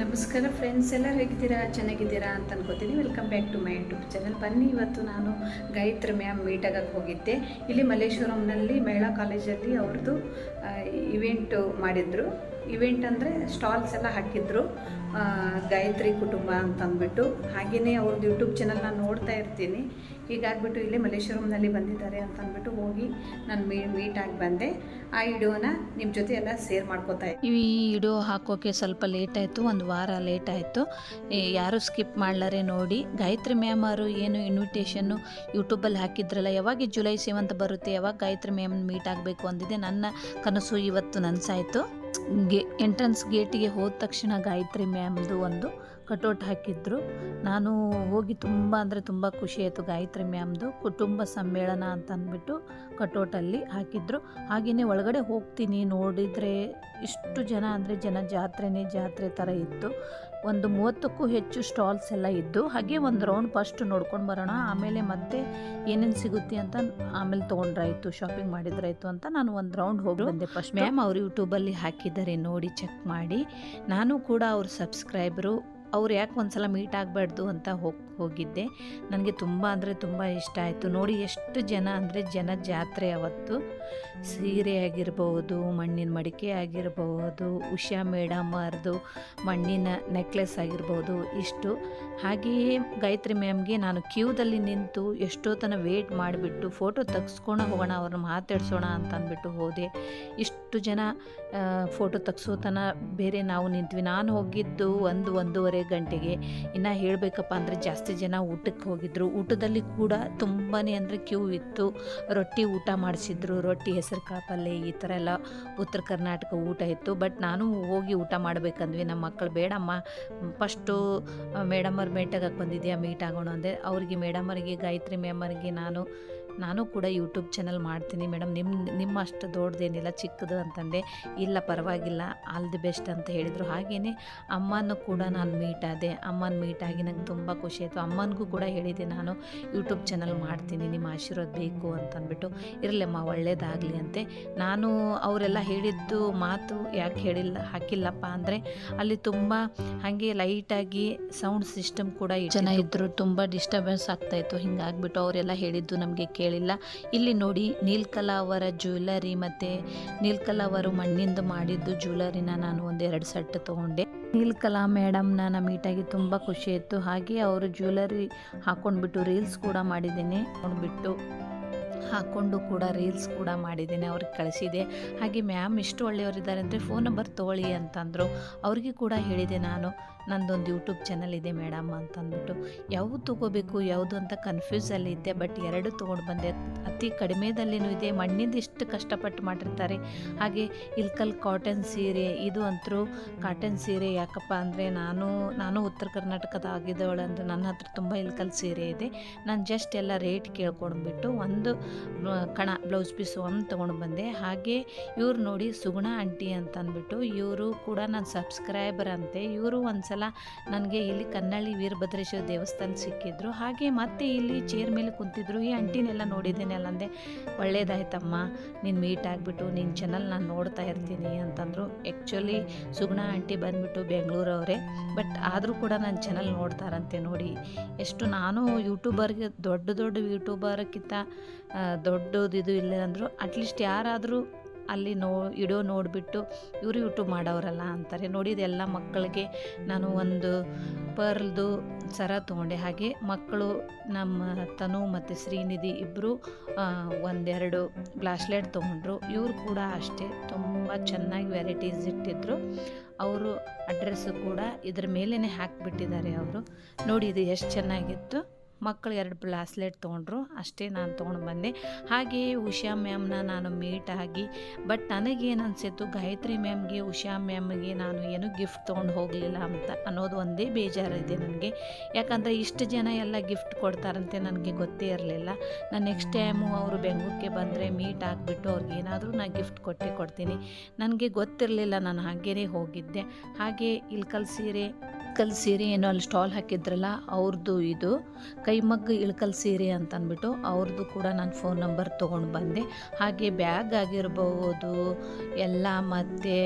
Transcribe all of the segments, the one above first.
ನಮಸ್ಕಾರ ಫ್ರೆಂಡ್ಸ್ ಎಲ್ಲ ಹೇಗಿದ್ದೀರಾ? ಚೆನ್ನಾಗಿದ್ದೀರಾ ಅಂತ ಅನ್ಕೋತೀನಿ. Welcome back to my YouTube channel ಬನ್ನಿ, ಇವತ್ತು ನಾನು ಗಾಯತ್ರಿ ಮ್ಯಾಮ್ ಮೀಟ್ ಆಗಕ್ಕೆ ಹೋಗಿದ್ದೆ. ಇಲ್ಲಿ ಮಲ್ಲೇಶ್ವರಂನಲ್ಲಿ ಮಹಿಳಾ ಕಾಲೇಜಲ್ಲಿ ಅವ್ರದ್ದು ಇವೆಂಟು ಮಾಡಿದರು. ಇವೆಂಟ್ ಅಂದರೆ ಸ್ಟಾಲ್ಸ್ ಎಲ್ಲ ಹಾಕಿದ್ರು. ಗಾಯತ್ರಿ ಕುಟುಂಬ ಅಂತ ಅಂದ್ಬಿಟ್ಟು. ಹಾಗೆಯೇ ಅವ್ರದ್ದು ಯೂಟ್ಯೂಬ್ ಚಾನಲ್ ನಾನು ನೋಡ್ತಾ ಇರ್ತೀನಿ. ಹೀಗಾಗ್ಬಿಟ್ಟು ಇಲ್ಲೇ ಮಲ್ಲೇಶ್ವರಂನಲ್ಲಿ ಬಂದಿದ್ದಾರೆ ಅಂತ ಅಂದ್ಬಿಟ್ಟು ಹೋಗಿ ನಾನು ಮೀ ಮೀಟ್ ಆಗಿ ಬಂದೆ. ಆ ವಿಡಿಯೋನ ನಿಮ್ಮ ಜೊತೆ ಎಲ್ಲ ಶೇರ್ ಮಾಡ್ಕೋತಾ ಈ ವಿಡಿಯೋ ಹಾಕೋಕ್ಕೆ ಸ್ವಲ್ಪ ಲೇಟ್ ಆಯಿತು, ಒಂದು ವಾರ ಲೇಟ್ ಆಯಿತು. ಯಾರು ಸ್ಕಿಪ್ ಮಾಡ್ಲಾರೆ ನೋಡಿ. ಗಾಯತ್ರಿ ಮ್ಯಾಮ್ ಅವರು ಏನು ಇನ್ವಿಟೇಷನ್ನು ಯೂಟ್ಯೂಬಲ್ಲಿ ಹಾಕಿದ್ರಲ್ಲ, ಯಾವಾಗ ಜುಲೈ ಸೆವೆಂತ್ ಬರುತ್ತೆ, ಯಾವಾಗ ಗಾಯತ್ರಿ ಮ್ಯಾಮ್ ಮೀಟ್ ಆಗಬೇಕು ಅಂದಿದೆ ನನ್ನ ಕನಸು ಇವತ್ತು ನನಸಾಯಿತು. ಗೆ ಎಂಟ್ರೆನ್ಸ್ ಗೇಟಿಗೆ ಹೋದ ತಕ್ಷಣ ಗಾಯತ್ರಿ ಮ್ಯಾಮ್ದು ಒಂದು ಕಟೌಟ್ ಹಾಕಿದ್ರು. ನಾನು ಹೋಗಿ ತುಂಬ ಅಂದರೆ ತುಂಬ ಖುಷಿ ಆಯಿತು ಗಾಯತ್ರಿ ಮ್ಯಾಮ್ದು ಕುಟುಂಬ ಸಮ್ಮೇಳನ ಅಂತ ಅಂದ್ಬಿಟ್ಟು ಕಟೌಟಲ್ಲಿ ಹಾಕಿದ್ರು. ಹಾಗೆಯೇ ಒಳಗಡೆ ಹೋಗ್ತೀನಿ ನೋಡಿದರೆ ಇಷ್ಟು ಜನ ಅಂದರೆ ಜನ ಜಾತ್ರೆನೇ ಜಾತ್ರೆ ಥರ ಇತ್ತು. ಒಂದು ಮೂವತ್ತಕ್ಕೂ ಹೆಚ್ಚು ಸ್ಟಾಲ್ಸ್ ಎಲ್ಲ ಇದ್ದು ಹಾಗೆ ಒಂದು ರೌಂಡ್ ಫಸ್ಟ್ ನೋಡ್ಕೊಂಡು ಬರೋಣ ಆಮೇಲೆ ಮತ್ತೆ ಏನೇನು ಸಿಗುತ್ತೆ ಅಂತ ಆಮೇಲೆ ತೊಗೊಂಡ್ರಾಯ್ತು ಶಾಪಿಂಗ್ ಮಾಡಿದ್ರಾಯ್ತು ಅಂತ ನಾನು ಒಂದು ರೌಂಡ್ ಹೋಗಿ ಬಂದೆ ಫಸ್ಟ್ ಮ್ಯಾಮ್ ಅವ್ರು ಯೂಟ್ಯೂಬಲ್ಲಿ ಹಾಕಿದ್ದಾರೆ ನೋಡಿ ಚೆಕ್ ಮಾಡಿ. ನಾನು ಕೂಡ ಅವ್ರ ಸಬ್ಸ್ಕ್ರೈಬರು ಅವ್ರು ಯಾಕೆ ಒಂದ್ಸಲ ಮೀಟ್ ಆಗಬಾರ್ದು ಅಂತ ಹೋಗಿ, ಹೋಗಿದ್ದೆ. ನನಗೆ ತುಂಬ ಅಂದರೆ ತುಂಬ ಇಷ್ಟ ಆಯಿತು. ನೋಡಿ ಎಷ್ಟು ಜನ ಅಂದರೆ ಜನ ಜಾತ್ರೆ ಅವತ್ತು. ಸೀರೆ ಆಗಿರ್ಬೋದು, ಮಣ್ಣಿನ ಮಡಿಕೆ ಆಗಿರ್ಬೋದು, ಉಷಾ ಮೇಡಮ್ ಅವ್ರದ್ದು ಮಣ್ಣಿನ ನೆಕ್ಲೆಸ್ ಆಗಿರ್ಬೋದು ಇಷ್ಟು. ಹಾಗೆಯೇ ಗಾಯತ್ರಿ ಮ್ಯಾಮ್ಗೆ ನಾನು ಕ್ಯೂದಲ್ಲಿ ನಿಂತು ಎಷ್ಟೋ ತನ ವೇಟ್ ಮಾಡಿಬಿಟ್ಟು ಫೋಟೋ ತೆಗೆಸ್ಕೊಂಡು ಹೋಗೋಣ, ಅವ್ರನ್ನ ಮಾತಾಡ್ಸೋಣ ಅಂತ ಅಂದ್ಬಿಟ್ಟು ಹೋದೆ. ಇಷ್ಟು ಜನ ಫೋಟೋ ತೆಗೆಸೋ ಬೇರೆ ನಾವು ನಿಂತ್ವಿ. ನಾನು ಹೋಗಿದ್ದು ಒಂದು ಒಂದೂವರೆ ಗಂಟೆಗೆ. ಇನ್ನು ಹೇಳಬೇಕಪ್ಪ ಅಂದರೆ ಜಾಸ್ತಿ ಜನ ಊಟಕ್ಕೆ ಹೋಗಿದ್ರು. ಊಟದಲ್ಲಿ ಕೂಡ ತುಂಬಾ ಅಂದರೆ ಕ್ಯೂ ಇತ್ತು. ರೊಟ್ಟಿ ಊಟ ಮಾಡಿಸಿದ್ರು. ರೊಟ್ಟಿ ಹೆಸರು ಕಾಪಲ್ಲೆ ಈ ಥರ ಎಲ್ಲ ಉತ್ತರ ಕರ್ನಾಟಕ ಊಟ ಇತ್ತು. ಬಟ್ ನಾನು ಹೋಗಿ ಊಟ ಮಾಡಬೇಕಂದ್ವಿ. ನಮ್ಮ ಮಕ್ಕಳು, ಬೇಡಮ್ಮ, ಫಸ್ಟು ಮೇಡಮರ್ ಮೀಟಾಗಕ್ಕೆ ಬಂದಿದ್ಯಾ ಮೀಟ್ ಆಗೋಣ ಅಂದೆ. ಅವರಿಗೆ ಮೇಡಮರಿಗೆ ಗಾಯತ್ರಿ ಮ್ಯಾಮರಿಗೆ ನಾನು ನಾನು ಕೂಡ ಯೂಟ್ಯೂಬ್ ಚಾನಲ್ ಮಾಡ್ತೀನಿ. ಮೇಡಮ್ ನಿಮ್ಮ ನಿಮ್ಮ ಅಷ್ಟು ದೊಡ್ಡದೇನಿಲ್ಲ, ಚಿಕ್ಕದು ಅಂತಂದೆ, ಇಲ್ಲ ಪರವಾಗಿಲ್ಲ, ಆಲ್ ದಿ ಬೆಸ್ಟ್ ಅಂತ ಹೇಳಿದರು. ಹಾಗೆಯೇ ಅಮ್ಮನೂ ಕೂಡ ನಾನು ಮೀಟ್ ಆದೆ. ಅಮ್ಮನ ಆಗಿ ನಂಗೆ ತುಂಬ ಖುಷಿ ಆಯಿತು. ಅಮ್ಮನಿಗೂ ಕೂಡ ಹೇಳಿದೆ, ನಾನು ಯೂಟ್ಯೂಬ್ ಚಾನಲ್ ಮಾಡ್ತೀನಿ, ನಿಮ್ಮ ಆಶೀರ್ವಾದ ಬೇಕು ಅಂತಂದ್ಬಿಟ್ಟು ಇರಲಮ್ಮ ಒಳ್ಳೇದಾಗಲಿ ಅಂತೆ. ನಾನು ಅವರೆಲ್ಲ ಹೇಳಿದ್ದು ಮಾತು ಯಾಕೆ ಹೇಳಿಲ್ಲ, ಹಾಕಿಲ್ಲಪ್ಪ ಅಂದರೆ, ಅಲ್ಲಿ ತುಂಬ ಹಾಗೆ ಲೈಟಾಗಿ ಸೌಂಡ್ ಸಿಸ್ಟಮ್ ಕೂಡ ಜನ ಇದ್ದರು ತುಂಬ ಡಿಸ್ಟರ್ಬೆನ್ಸ್ ಆಗ್ತಾಯಿತ್ತು ಹಿಂಗಾಗ್ಬಿಟ್ಟು ಅವರೆಲ್ಲ ಹೇಳಿದ್ದು ನಮಗೆ ಕೇಳಿಲ್ಲ. ಇಲ್ಲಿ ನೋಡಿ, ನೀಲ್ಕಲಾ ಅವರ ಜ್ಯುವೆಲರಿ ಮತ್ತೆ ನೀಲ್ಕಲಾ ಅವರು ಮಣ್ಣಿಂದ ಮಾಡಿದ್ದು ಜ್ಯುವೆಲರಿನ ನಾನು ಒಂದೆರಡು ಸೆಟ್ ತೊಗೊಂಡೆ. ನೀಲ್ಕಲಾ ಮೇಡಮ್ನ ಮೀಟ್ ಮೀಟಾಗಿ ತುಂಬ ಖುಷಿ ಇತ್ತು ಹಾಗೆ ಅವರು ಜ್ಯುವೆಲರಿ ಹಾಕೊಂಡ್ಬಿಟ್ಟು ರೀಲ್ಸ್ ಕೂಡ ಮಾಡಿದ್ದೀನಿ. ನೋಡ್ಬಿಟ್ಟು ಹಾಕ್ಕೊಂಡು ಕೂಡ ರೀಲ್ಸ್ ಕೂಡ ಮಾಡಿದ್ದೀನಿ, ಅವ್ರಿಗೆ ಕಳಿಸಿದೆ ಹಾಗೆ ಮ್ಯಾಮ್ ಇಷ್ಟು ಒಳ್ಳೆಯವರಿದ್ದಾರೆ ಅಂದರೆ ಫೋನ್ ನಂಬರ್ ತೊಗೊಳ್ಳಿ ಅಂತಂದರು. ಅವ್ರಿಗೆ ಕೂಡ ಹೇಳಿದೆ ನಾನು, ನಂದೊಂದು ಯೂಟ್ಯೂಬ್ ಚಾನಲ್ ಇದೆ ಮೇಡಮ್ ಅಂತಂದ್ಬಿಟ್ಟು. ಯಾವುದು ತೊಗೋಬೇಕು, ಯಾವುದು ಅಂತ ಕನ್ಫ್ಯೂಸಲ್ಲಿ ಇದ್ದೆ ಬಟ್ ಎರಡು ತೊಗೊಂಡು ಬಂದೆ. ಅತಿ ಕಡಿಮೆದಲ್ಲಿನೂ ಇದೆ, ಮಣ್ಣಿಂದ ಇಷ್ಟು ಕಷ್ಟಪಟ್ಟು ಮಾಡಿರ್ತಾರೆ. ಹಾಗೆ ಇಲ್ಕಲ್ ಕಾಟನ್ ಸೀರೆ, ಇದು ಅಂತರೂ ಕಾಟನ್ ಸೀರೆ ಯಾಕಪ್ಪ ಅಂದರೆ ನಾನು ನಾನು ಉತ್ತರ ಕರ್ನಾಟಕದ ಆಗಿದ್ದವಳು ಅಂದರೆ ನನ್ನ ಹತ್ರ ತುಂಬ ಇಲ್ಕಲ್ ಸೀರೆ ಇದೆ. ನಾನು ಜಸ್ಟ್ ಎಲ್ಲ ರೇಟ್ ಕೇಳ್ಕೊಂಡ್ಬಿಟ್ಟು ಒಂದು ಕಣ, ಬ್ಲೌಸ್ ಪೀಸು ಒಂದು ತೊಗೊಂಡು ಬಂದೆ. ಹಾಗೆ ಇವ್ರು ನೋಡಿ ಸುಗುಣ ಆಂಟಿ ಅಂತ ಅಂದ್ಬಿಟ್ಟು ಇವರು ಕೂಡ ನನ್ನ ಸಬ್ಸ್ಕ್ರೈಬರ್ ಅಂತೆ. ಇವರು ಒಂದ್ಸಲ ನನಗೆ ಇಲ್ಲಿ ಕನ್ನಳ್ಳಿ ವೀರಭದ್ರೇಶ್ವರ ದೇವಸ್ಥಾನ ಸಿಕ್ಕಿದ್ರು. ಹಾಗೆ ಮತ್ತೆ ಇಲ್ಲಿ ಚೇರ್ ಮೇಲೆ ಕುಂತಿದ್ರು. ಈ ಆಂಟಿನೆಲ್ಲ ನೋಡಿದ್ದೀನಿ ಅಂದೆ ಒಳ್ಳೇದಾಯ್ತಮ್ಮ, ನೀನು ಮೀಟ್ ಆಗಿಬಿಟ್ಟು ನಿನ್ನ ಚಾನಲ್ ನಾನು ನೋಡ್ತಾ ಇರ್ತೀನಿ ಅಂತಂದರು. ಆ್ಯಕ್ಚುಲಿ ಸುಗುಣ ಆಂಟಿ ಬಂದ್ಬಿಟ್ಟು ಬೆಂಗಳೂರವರೇ. ಬಟ್ ಆದರೂ ಕೂಡ ನನ್ನ ಚಾನಲ್ ನೋಡ್ತಾರಂತೆ ನೋಡಿ. ಎಷ್ಟು ನಾನು ಯೂಟ್ಯೂಬರ್ಗೆ ದೊಡ್ಡ ದೊಡ್ಡ ಯೂಟ್ಯೂಬರ್ಗಿಂತ ದೊಡ್ಡದು ಇದು ಇಲ್ಲ ಅಂದರು ಅಟ್ಲೀಸ್ಟ್ ಯಾರಾದರೂ ಅಲ್ಲಿ ನೋ, ಇಡೋ ನೋಡಿಬಿಟ್ಟು ಇವರು ಯೂಟ್ಯೂಬ್ ಮಾಡೋರಲ್ಲ ಅಂತಾರೆ. ನೋಡಿದೆಲ್ಲ ಮಕ್ಕಳಿಗೆ ನಾನು ಒಂದು ಪರ್ಲ್ದು ಸರ ತೊಗೊಂಡೆ. ಹಾಗೆ ಮಕ್ಕಳು ನಮ್ಮ ತನು ಮತ್ತು ಶ್ರೀನಿಧಿ ಇಬ್ಬರು ಒಂದೆರಡು ಬ್ಲಾಸ್ಲೆಟ್ ತೊಗೊಂಡ್ರು. ಇವರು ಕೂಡ ಅಷ್ಟೇ, ತುಂಬ ಚೆನ್ನಾಗಿ ವೆರೈಟೀಸ್ ಇಟ್ಟಿದ್ರು. ಅವರು ಅಡ್ರೆಸ್ಸು ಕೂಡ ಇದ್ರ ಮೇಲೇ ಹಾಕಿಬಿಟ್ಟಿದ್ದಾರೆ ಅವರು. ನೋಡಿ ಇದು ಎಷ್ಟು ಚೆನ್ನಾಗಿತ್ತು. ಮಕ್ಕಳು ಎರಡು ಬ್ಲಾಸ್ಲೆಟ್ ತೊಗೊಂಡ್ರು, ಅಷ್ಟೇ ನಾನು ತೊಗೊಂಡು ಬಂದೆ. ಹಾಗೆಯೇ ಉಷಾ ಮ್ಯಾಮ್ನ ನಾನು ಮೀಟ್ ಆಗಿ, ಬಟ್ ನನಗೇನು ಅನಿಸಿತ್ತು, ಗಾಯತ್ರಿ ಮ್ಯಾಮ್ಗೆ ಉಷಾ ಮ್ಯಾಮ್ಗೆ ನಾನು ಏನು ಗಿಫ್ಟ್ ತೊಗೊಂಡು ಹೋಗಲಿಲ್ಲ ಅಂತ ಅನ್ನೋದು ಒಂದೇ ಬೇಜಾರಿದೆ ನನಗೆ. ಯಾಕಂದರೆ ಇಷ್ಟು ಜನ ಎಲ್ಲ ಗಿಫ್ಟ್ ಕೊಡ್ತಾರಂತೆ ನನಗೆ ಗೊತ್ತೇ ಇರಲಿಲ್ಲ. ನಾನು ನೆಕ್ಸ್ಟ್ ಟೈಮು ಅವರು ಬೆಂಗಳೂರಿಗೆ ಬಂದರೆ ಮೀಟ್ ಆಗಿಬಿಟ್ಟು ಅವ್ರಿಗೆ ಏನಾದರೂ ನಾನು ಗಿಫ್ಟ್ ಕೊಟ್ಟೆ ಕೊಡ್ತೀನಿ. ನನಗೆ ಗೊತ್ತಿರಲಿಲ್ಲ, ನಾನು ಹಾಗೇ ಹೋಗಿದ್ದೆ. ಹಾಗೆ ಇಲ್ಕಲ್ ಸೀರೆ ಇಳ್ಕಲ್ ಸೀರೆ ಏನೋ ಅಲ್ಲಿ ಸ್ಟಾಲ್ ಹಾಕಿದ್ರಲ್ಲ ಅವ್ರದ್ದು ಇದು. ಕೈಮಗ್ಗ ಇಳಕಲ್ ಸೀರೆ ಅಂತ ಅಂದ್ಬಿಟ್ಟು ಅವ್ರದ್ದು ಕೂಡ ನಾನು ಫೋನ್ ನಂಬರ್ ತೊಗೊಂಡು ಬಂದೆ. ಹಾಗೆ ಬ್ಯಾಗ್ ಆಗಿರ್ಬೋದು, ಎಲ್ಲ ಮತ್ತು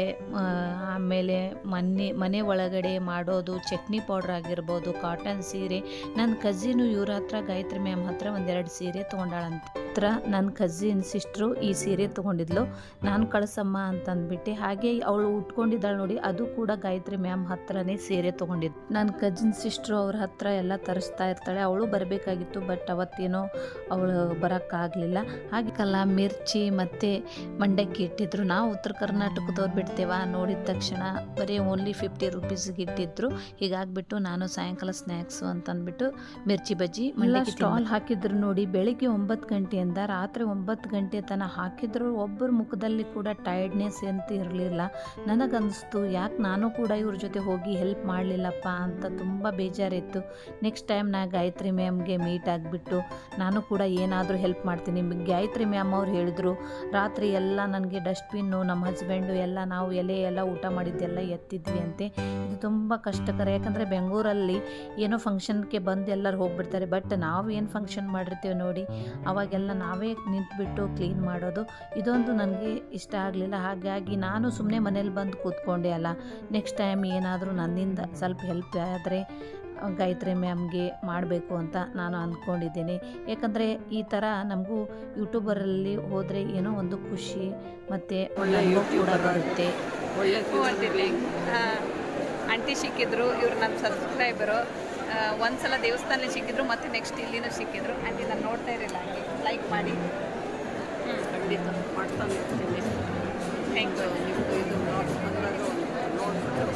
ಆಮೇಲೆ ಮನೆ ಮನೆ ಒಳಗಡೆ ಮಾಡೋದು, ಚಟ್ನಿ ಪೌಡ್ರ್ ಆಗಿರ್ಬೋದು, ಕಾಟನ್ ಸೀರೆ. ನನ್ನ ಕಝಿನು ಇವ್ರ ಹತ್ರ, ಗಾಯತ್ರಿ ಮ್ಯಾಮ್ ಹತ್ರ ಒಂದೆರಡು ಸೀರೆ ತೊಗೊಂಡಾಳಂತ. ಹತ್ರ ನನ್ನ ಕಝಿನ್ ಸಿಸ್ಟ್ರು ಈ ಸೀರೆ ತೊಗೊಂಡಿದ್ಲು. ನಾನು ಕಳ್ಸಮ್ಮ ಅಂತಂದ್ಬಿಟ್ಟು ಹಾಗೆ ಅವಳು ಉಟ್ಕೊಂಡಿದ್ದಾಳು ನೋಡಿ, ಅದು ಕೂಡ ಗಾಯತ್ರಿ ಮ್ಯಾಮ್ ಹತ್ರನೇ ಸೀರೆ ತೊಗೊಂಡಿದ್ದು. ನನ್ನ ಕಜಿನ್ ಸಿಸ್ಟ್ರು ಅವ್ರ ಹತ್ರ ಎಲ್ಲ ತರಿಸ್ತಾ ಇರ್ತಾಳೆ. ಅವಳು ಬರಬೇಕಾಗಿತ್ತು ಬಟ್ ಅವತ್ತೇನೋ ಅವಳು ಬರೋಕ್ಕಾಗಲಿಲ್ಲ. ಹಾಗೆ ಕಲ್ಲ ಮಿರ್ಚಿ ಮತ್ತು ಮಂಡಕ್ಕಿ ಇಟ್ಟಿದ್ರು. ನಾವು ಉತ್ತರ ಕರ್ನಾಟಕದವ್ರು ಬಿಡ್ತೇವ ನೋಡಿದ ತಕ್ಷಣ ಬರೀ ಓನ್ಲಿ ಫಿಫ್ಟಿ ರುಪೀಸ್ಗೆ ಇಟ್ಟಿದ್ರು. ಹೀಗಾಗ್ಬಿಟ್ಟು ನಾನು ಸಾಯಂಕಾಲ ಸ್ನ್ಯಾಕ್ಸು ಅಂತಂದ್ಬಿಟ್ಟು ಮಿರ್ಚಿ ಬಜ್ಜಿ, ಮಂಡಕ್ಕಿ ಸ್ಟಾಲ್ ಹಾಕಿದ್ರು ನೋಡಿ, ಬೆಳಿಗ್ಗೆ ಒಂಬತ್ತು ಗಂಟೆಯಿಂದ ರಾತ್ರಿ ಒಂಬತ್ತು ಗಂಟೆ ತನಕ ಹಾಕಿದ್ರು, ಒಬ್ಬರ ಮುಖದಲ್ಲಿ ಕೂಡ ಟೈರ್ಡ್ನೆಸ್ ಅಂತ ಇರಲಿಲ್ಲ. ನನಗನ್ನಿಸ್ತು ಯಾಕೆ ನಾನು ಕೂಡ ಇವ್ರ ಜೊತೆ ಹೋಗಿ ಹೆಲ್ಪ್ ಮಾಡಲಿಲ್ಲಪ್ಪ ಅಂತ ತುಂಬ ಬೇಜಾರಿತ್ತು. ನೆಕ್ಸ್ಟ್ ಟೈಮ್ ನಾ ಗಾಯತ್ರಿ ಮ್ಯಾಮ್ಗೆ ಮೀಟ್ ಆಗಿಬಿಟ್ಟು ನಾನು ಕೂಡ ಏನಾದರೂ ಹೆಲ್ಪ್ ಮಾಡ್ತೀನಿ. ಗಾಯತ್ರಿ ಮ್ಯಾಮ್ ಅವ್ರು ಹೇಳಿದ್ರು, ರಾತ್ರಿ ಎಲ್ಲ ನನಗೆ ಡಸ್ಟ್ಬಿನ್ನು ನಮ್ಮ ಹಸ್ಬೆಂಡು ಎಲ್ಲ ನಾವು ಎಲೆ ಎಲ್ಲ ಊಟ ಮಾಡಿದ್ದೆಲ್ಲ ಎತ್ತಿದ್ವಿ ಅಂತೆ. ಇದು ತುಂಬ ಕಷ್ಟಕರ, ಯಾಕಂದರೆ ಬೆಂಗಳೂರಲ್ಲಿ ಏನೋ ಫಂಕ್ಷನ್ಗೆ ಬಂದು ಎಲ್ಲರೂ ಹೋಗ್ಬಿಡ್ತಾರೆ. ಬಟ್ ನಾವು ಏನು ಫಂಕ್ಷನ್ ಮಾಡಿರ್ತೀವಿ ನೋಡಿ, ಅವಾಗೆಲ್ಲ ನಾವೇ ನಿಂತ್ಬಿಟ್ಟು ಕ್ಲೀನ್ ಮಾಡೋದು. ಇದೊಂದು ನನಗೆ ಇಷ್ಟ ಆಗಲಿಲ್ಲ. ಹಾಗಾಗಿ ನಾನು ಸುಮ್ಮನೆ ಮನೇಲಿ ಬಂದು ಕೂತ್ಕೊಂಡೆ ಅಲ್ಲ. ನೆಕ್ಸ್ಟ್ ಟೈಮ್ ಏನಾದರೂ ನನ್ನಿಂದ ಸ್ವಲ್ಪ ಹೆಲ್ಪ್ ಆದರೆ ಗಾಯತ್ರಿ ಮ್ಯಾಮ್ಗೆ ಮಾಡಬೇಕು ಅಂತ ನಾನು ಅಂದ್ಕೊಂಡಿದ್ದೀನಿ ಯಾಕಂದರೆ ಈ ಥರ ನಮಗೂ ಯೂಟ್ಯೂಬರಲ್ಲಿ ಹೋದರೆ ಏನೋ ಒಂದು ಖುಷಿ ಮತ್ತು ಒಳ್ಳೆಯ ಕೂಡ ಬರುತ್ತೆ. ಒಳ್ಳೆ ಅಂಟಿ ಸಿಕ್ಕಿದ್ರು. ಇವ್ರು ನನ್ನ ಸಬ್ಸ್ಕ್ರೈಬರು. ಒಂದ್ಸಲ ದೇವಸ್ಥಾನ ಸಿಕ್ಕಿದ್ರು ಮತ್ತೆ ನೆಕ್ಸ್ಟ್ ಇಲ್ಲಿನೂ ಸಿಕ್ಕಿದ್ರು. ಅಂಡ್ ನಾನು ನೋಡ್ತಾ ಇರಲಿಲ್ಲ ಹಂಗೆ. ಲೈಕ್ ಮಾಡಿ. ಖಂಡಿತ. ಮಾಡ್ತಾನೆ ಇರ್ತೀನಿ. ಥ್ಯಾಂಕ್ ಯು ನಿಮ್ಮದು ಇದು ಒಂದು ನೋಡ್ಬಿಟ್ಟು.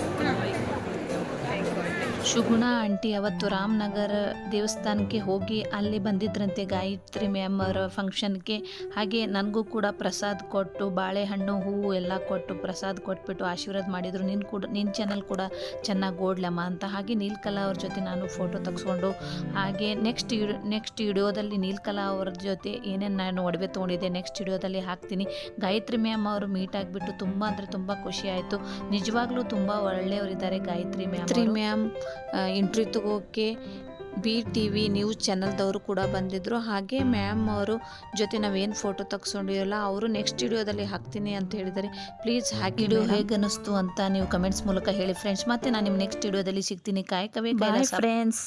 ಥ್ಯಾಂಕ್ ಯು ಶುಗುಣ ಆಂಟಿ ಅವತ್ತು ರಾಮನಗರ ದೇವಸ್ಥಾನಕ್ಕೆ ಹೋಗಿ ಅಲ್ಲಿ ಬಂದಿದ್ರಂತೆ ಗಾಯತ್ರಿ ಮ್ಯಾಮ್ ಅವರ ಫಂಕ್ಷನ್ಗೆ. ಹಾಗೆ ನನಗೂ ಕೂಡ ಪ್ರಸಾದ್ ಕೊಟ್ಟು ಬಾಳೆಹಣ್ಣು ಹೂವು ಎಲ್ಲ ಕೊಟ್ಟು ಪ್ರಸಾದ್ ಕೊಟ್ಬಿಟ್ಟು ಆಶೀರ್ವಾದ ಮಾಡಿದರು. ನಿನ್ನ ಕೂಡ ನಿನ್ನ ಚಾನಲ್ ಕೂಡ ಚೆನ್ನಾಗಿ ಓಡ್ಲಮ್ಮ ಅಂತ. ಹಾಗೆ ನೀಲ್ಕಲಾ ಅವ್ರ ಜೊತೆ ನಾನು ಫೋಟೋ ತೆಗೆಸ್ಕೊಂಡು ಹಾಗೆ ನೆಕ್ಸ್ಟ್ ನೆಕ್ಸ್ಟ್ ವಿಡಿಯೋದಲ್ಲಿ ನೀಲ್ಕಲಾ ಅವ್ರ ಜೊತೆ ಏನೇನು ನಾನು ಒಡವೆ ತೊಗೊಂಡಿದ್ದೆ ನೆಕ್ಸ್ಟ್ ವಿಡಿಯೋದಲ್ಲಿ ಹಾಕ್ತೀನಿ. ಗಾಯತ್ರಿ ಮ್ಯಾಮ್ ಅವರು ಮೀಟ್ ಆಗಿಬಿಟ್ಟು ತುಂಬ ಅಂದರೆ ತುಂಬ ಖುಷಿ ಆಯಿತು. ನಿಜವಾಗ್ಲೂ ತುಂಬ ಒಳ್ಳೆಯವರಿದ್ದಾರೆ Gayatri ma'am Gayatri ma'am interview ತಗೋಕ್ಕೆ B T V news ಚಾನಲ್ದವರು ಕೂಡ ಬಂದಿದ್ದರು ಹಾಗೆ ಮ್ಯಾಮ್ ಅವರು ಜೊತೆ ನಾವೇನು ಫೋಟೋ ತಗ್ಸ್ಕೊಂಡಿರಲ್ಲ ಅವರು ನೆಕ್ಸ್ಟ್ ವಿಡಿಯೋದಲ್ಲಿ ಹಾಕ್ತೀನಿ ಅಂತ ಹೇಳಿದ್ದಾರೆ. ಪ್ಲೀಸ್ ಹಾಕಿ ವಿಡಿಯೋ ಹೇಗೆ ಅನ್ನಿಸ್ತು ಅಂತ ನೀವು ಕಮೆಂಟ್ಸ್ ಮೂಲಕ ಹೇಳಿ ಫ್ರೆಂಡ್ಸ್ ಮತ್ತೆ ನಾನು ನಿಮ್ಮ ನೆಕ್ಸ್ಟ್ ವಿಡಿಯೋದಲ್ಲಿ ಸಿಗ್ತೀನಿ. ಕಾಯಕವೇ ಬೈ ಫ್ರೆಂಡ್ಸ್